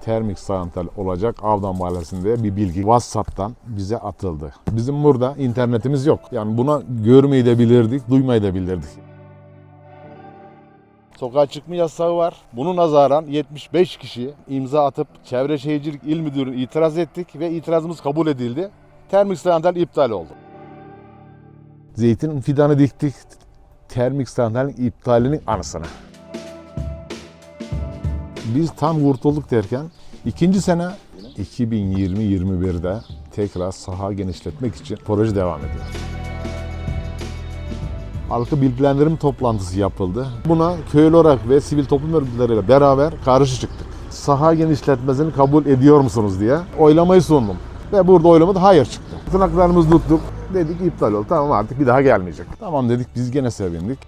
termik santral olacak Avdan Mahallesi'nde bir bilgi WhatsApp'tan bize atıldı. Bizim burada internetimiz yok. Yani buna görmeyi de bilirdik, duymayı da bilirdik. Sokağa çıkma yasağı var. Bunu nazaran 75 kişi imza atıp Çevre Şehircilik İl Müdürlüğü'ne itiraz ettik ve itirazımız kabul edildi. Termik santral iptal oldu. Zeytin fidanı diktik termik santralin iptalinin anısına. Biz tam kurtulduk derken ikinci sene 2020-21'de tekrar saha genişletmek için proje devam ediyor. Halkı bilgilendirim toplantısı yapıldı. Buna köylü olarak ve sivil toplum örgütleriyle beraber karşı çıktık. Saha genişletmesini kabul ediyor musunuz diye oylamayı sundum. Ve burada oylamada hayır çıktı. Tırnaklarımızı tuttuk. Dedik iptal oldu. Tamam artık bir daha gelmeyecek. Tamam dedik biz gene sevindik.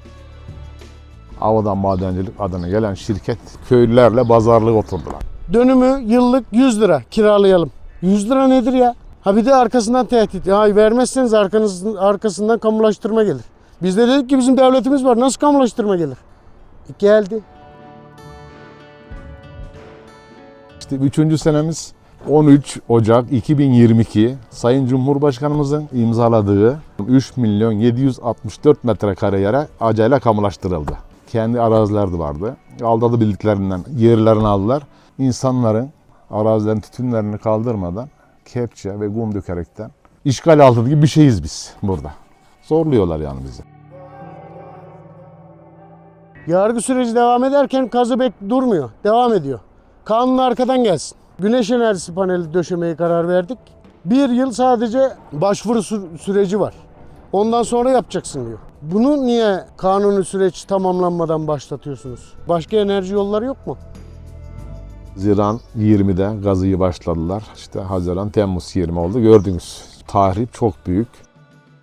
Avadan Madencilik adına gelen şirket köylülerle pazarlık oturdular. Dönümü yıllık 100 lira kiralayalım. 100 lira nedir ya? Ha bir de arkasından tehdit. Ya vermezseniz arkanız, arkasından kamulaştırma gelir. Biz de dedik ki bizim devletimiz var. Nasıl kamulaştırma gelir? E, geldi. İşte üçüncü senemiz 13 Ocak 2022 Sayın Cumhurbaşkanımızın imzaladığı 3 milyon 764 metrekare yere acayla kamulaştırıldı. Kendi arazileri vardı. Aldadı bildiklerinden yerlerini aldılar. İnsanların arazilerin tütünlerini kaldırmadan kepçe ve kum dökerekten işgal altında gibi bir şeyiz biz burada. Zorluyorlar yani bizi. Yargı süreci devam ederken kazı bek durmuyor. Devam ediyor. Kanun arkadan gelsin. Güneş enerjisi paneli döşemeye karar verdik. Bir yıl sadece başvuru sü- süreci var. Ondan sonra yapacaksın diyor. Bunu niye kanuni süreç tamamlanmadan başlatıyorsunuz? Başka enerji yolları yok mu? Haziran 20'de gazıyı başladılar. İşte Haziran Temmuz 20 oldu. Gördünüz. Tahrip çok büyük.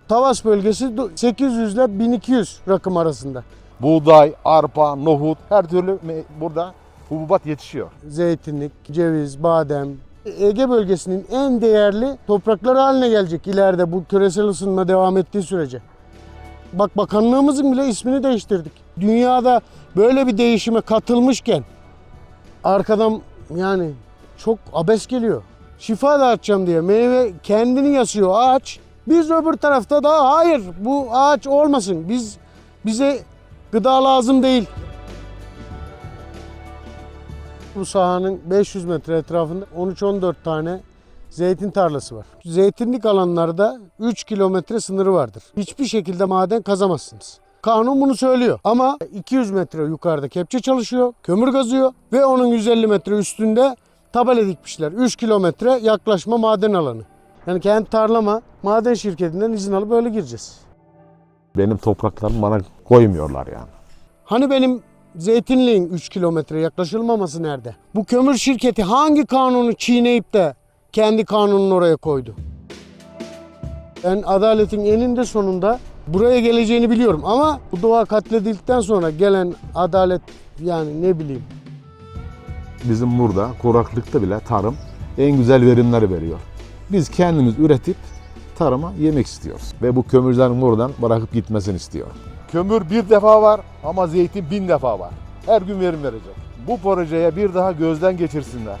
Tavas bölgesi du- 800 ile 1200 rakım arasında. buğday, arpa, nohut her türlü burada hububat yetişiyor. Zeytinlik, ceviz, badem. Ege bölgesinin en değerli toprakları haline gelecek ileride bu küresel ısınma devam ettiği sürece. Bak bakanlığımızın bile ismini değiştirdik. Dünyada böyle bir değişime katılmışken arkadan yani çok abes geliyor. Şifa dağıtacağım diye meyve kendini yasıyor ağaç. Biz öbür tarafta da hayır bu ağaç olmasın. Biz bize gıda lazım değil. Bu sahanın 500 metre etrafında 13-14 tane zeytin tarlası var. Zeytinlik alanlarda 3 kilometre sınırı vardır. Hiçbir şekilde maden kazamazsınız. Kanun bunu söylüyor ama 200 metre yukarıda kepçe çalışıyor, kömür gazıyor ve onun 150 metre üstünde tabela dikmişler. 3 kilometre yaklaşma maden alanı. Yani kendi tarlama maden şirketinden izin alıp böyle gireceğiz. Benim topraklarımı bana koymuyorlar yani. Hani benim zeytinliğin 3 kilometre yaklaşılmaması nerede? Bu kömür şirketi hangi kanunu çiğneyip de kendi kanununu oraya koydu? Ben adaletin eninde sonunda buraya geleceğini biliyorum ama bu doğa katledildikten sonra gelen adalet yani ne bileyim Bizim burada kuraklıkta bile tarım en güzel verimleri veriyor. Biz kendimiz üretip tarıma yemek istiyoruz. Ve bu kömürlerin buradan bırakıp gitmesini istiyor. Kömür bir defa var ama zeytin bin defa var. Her gün verim verecek. Bu projeye bir daha gözden geçirsinler.